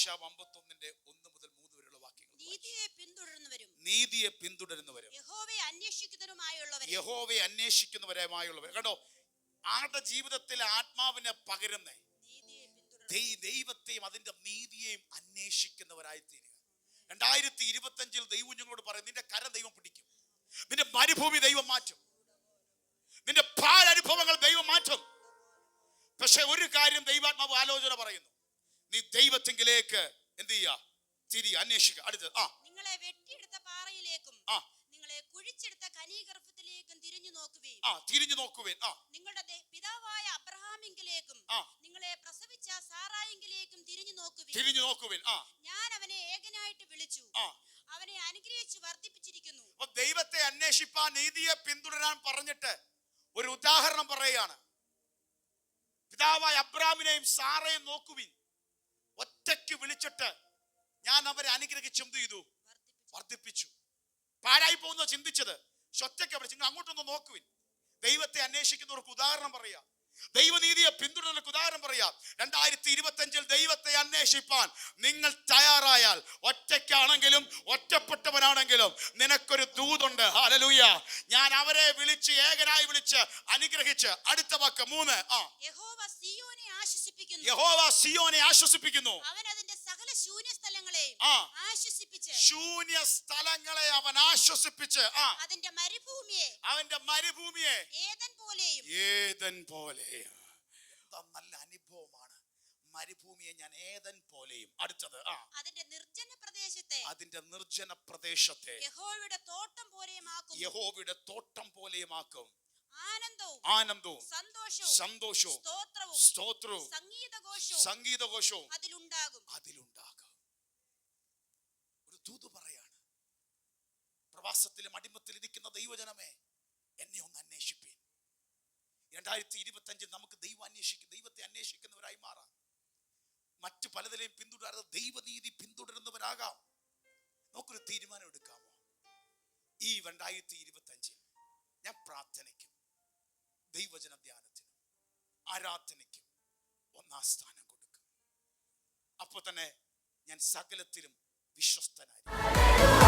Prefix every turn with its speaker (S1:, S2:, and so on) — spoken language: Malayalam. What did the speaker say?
S1: യശാവ് അമ്പത്തൊന്നിന്റെ ഒന്ന് മുതൽ മൂന്ന് വരെയുള്ള വാക്യങ്ങൾ.
S2: നീതിയെ പിന്തുടരുന്നവരും.
S1: നീതിയെ പിന്തുടരുന്നവരും.
S2: യഹോവയെ അന്വേഷിക്കുന്നവരുമായുള്ളവരെ.
S1: യഹോവയെ അന്വേഷിക്കുന്നവരുമായുള്ളവർ. കേട്ടോ ആരുടെ ജീവിതത്തിൽ ആത്മാവിനെ പകരുന്നേ? ദൈവത്തെയും അതിന്റെ നീതിയെയും അന്വേഷിക്കുന്നവരായി തീരുക രണ്ടായിരത്തി ഇരുപത്തി അഞ്ചിൽ ദൈവം ഞങ്ങളോട് പറയും നിന്റെ കര ദൈവം പിടിക്കും. നിന്റെ മരുഭൂമി ദൈവം മാറ്റും. നിന്റെ പാലനുഭവങ്ങൾ ദൈവം മാറ്റും. പക്ഷെ ഒരു കാര്യം ദൈവാത്മാവ് ആലോചന പറയുന്നു. നീ ദൈവത്തെങ്കിലേക്ക് എന്ത് ചെയ്യുക തിരി അന്വേഷിക്കുക അടുത്ത് ആ.
S2: നിങ്ങളെ വെട്ടിയെടുത്ത പാറയിലേക്കും
S1: ആ.
S2: നിങ്ങളെ കുഴിച്ചെടുത്ത കനീഗർഭത്തിലേക്കും തിരിഞ്ഞു നോക്കുവേ
S1: ആ തിരിഞ്ഞു നോക്കുവേൻ ആ.
S2: നിങ്ങളുടെ പിതാവായ അബ്രഹാമിങ്കിലേക്കും
S1: ആ.
S2: നിങ്ങളെ പ്രസവിച്ച സാറായിങ്കിലേക്കും തിരിഞ്ഞു നോക്കുവേ
S1: തിരിഞ്ഞു നോക്കുവേൻ ആ.
S2: ഞാൻ അവനെ ഏകനായിട്ട് വിളിച്ചു.
S1: ആ.
S2: അവനെ അനുഗ്രഹിച്ചു വർദ്ധിപ്പിച്ചിരിക്കുന്നു.
S1: ദൈവത്തെ അന്വേഷിപ്പാൻ നീതിയെ പിന്തുടരാൻ പറഞ്ഞിട്ട് ഒരു ഉദാഹരണം പറയുകയാണ് പിതാവായ അബ്രാമിനെയും സാറയും നോക്കുവിൻ. ഒറ്റയ്ക്ക് വിളിച്ചിട്ട് ഞാൻ അവരെ അനുഗ്രഹിച്ച് എന്ത് ചെയ്തു?
S2: വർദ്ധിപ്പിച്ചു.
S1: പാഴായി പോകുന്ന ചിന്തിച്ചത്. ഒറ്റയ്ക്ക് വിളിച്ചു നിങ്ങൾ അങ്ങോട്ടൊന്ന് നോക്കുവിൻ ദൈവത്തെ അന്വേഷിക്കുന്നവർക്ക് ഉദാഹരണം പറയാം. ദൈവനീതിയെ പിന്തുടരുന്നവർക്ക് ഉദാഹരണം പറയാം. രണ്ടായിരത്തി ഇരുപത്തി അഞ്ചിൽ ദൈവത്തെ അന്വേഷിപ്പാൻ നിങ്ങൾ തയ്യാറായാൽ ഒറ്റയ്ക്കാണെങ്കിലും ഒറ്റപ്പെട്ടവനാണെങ്കിലും നിനക്കൊരു ദൂതുണ്ട്. ഹാലലൂയ ഞാൻ അവരെ വിളിച്ച് ഏകനായി വിളിച്ച് അനുഗ്രഹിച്ച്. അടുത്ത വാക്ക് മൂന്ന് ആ.
S2: യഹോവ സിയോനെ ആശ്വസിപ്പിക്കുന്നു. അവൻ അതിന്റെ സകല ശൂന്യ സ്ഥലങ്ങളെയും ആശ്വസിപ്പിച്ച്.
S1: ശൂന്യ സ്ഥലങ്ങളെ അവൻ ആശ്വസിപ്പിച്ച് ആ.
S2: അതിന്റെ മരുഭൂമിയെ
S1: അവന്റെ മരുഭൂമിയെ
S2: ഏതൻ പോലെയും
S1: ഏതൻ പോലെ എന്താ നല്ല അനുഭവമാണ് മരുഭൂമിയെ ഞാൻ ഏതൻ പോലെയും അടുത്തത് ആ.
S2: അതിന്റെ നിർജന പ്രദേശത്തെ
S1: അതിന്റെ നിർജന പ്രദേശത്തെ
S2: യഹോവയുടെ തോട്ടം പോലെയും ആക്കും.
S1: യഹോവയുടെ തോട്ടം പോലെയുമാക്കും
S2: ആനന്ദവും
S1: ആനന്ദവും
S2: സന്തോഷവും
S1: സന്തോഷവും
S2: സ്തോത്രവും
S1: സ്തോത്രവും
S2: സംഗീതഘോഷവും
S1: സംഗീതഘോഷവും
S2: അതിലുണ്ടാകും.
S1: അതിലുണ്ടാകും. ഒരു ദൂത് പറയാണ് പ്രവാസത്തിലും അടിമത്തിലിരിക്കുന്ന ദൈവജനമേ എന്നെ ഒന്ന് അന്വേഷിപ്പീൻ. രണ്ടായിരത്തി ഇരുപത്തി അഞ്ചിൽ നമുക്ക് ദൈവം അന്വേഷിക്കും ദൈവത്തെ അന്വേഷിക്കുന്നവരായി മാറാം മറ്റു പിന്തുടരാതെ ദൈവനീതി പിന്തുടരുന്നവരാകാം. നമുക്കൊരു തീരുമാനം എടുക്കാമോ? ഈ രണ്ടായിരത്തി ഇരുപത്തി അഞ്ചിൽ ഞാൻ പ്രാർത്ഥനയ്ക്കും ദൈവജന ധ്യാനത്തിനും ആരാധനയ്ക്കും ഒന്നാം സ്ഥാനം കൊടുക്കും. അപ്പോൾ തന്നെ ഞാൻ സകലത്തിലും വിശ്വസ്തനായി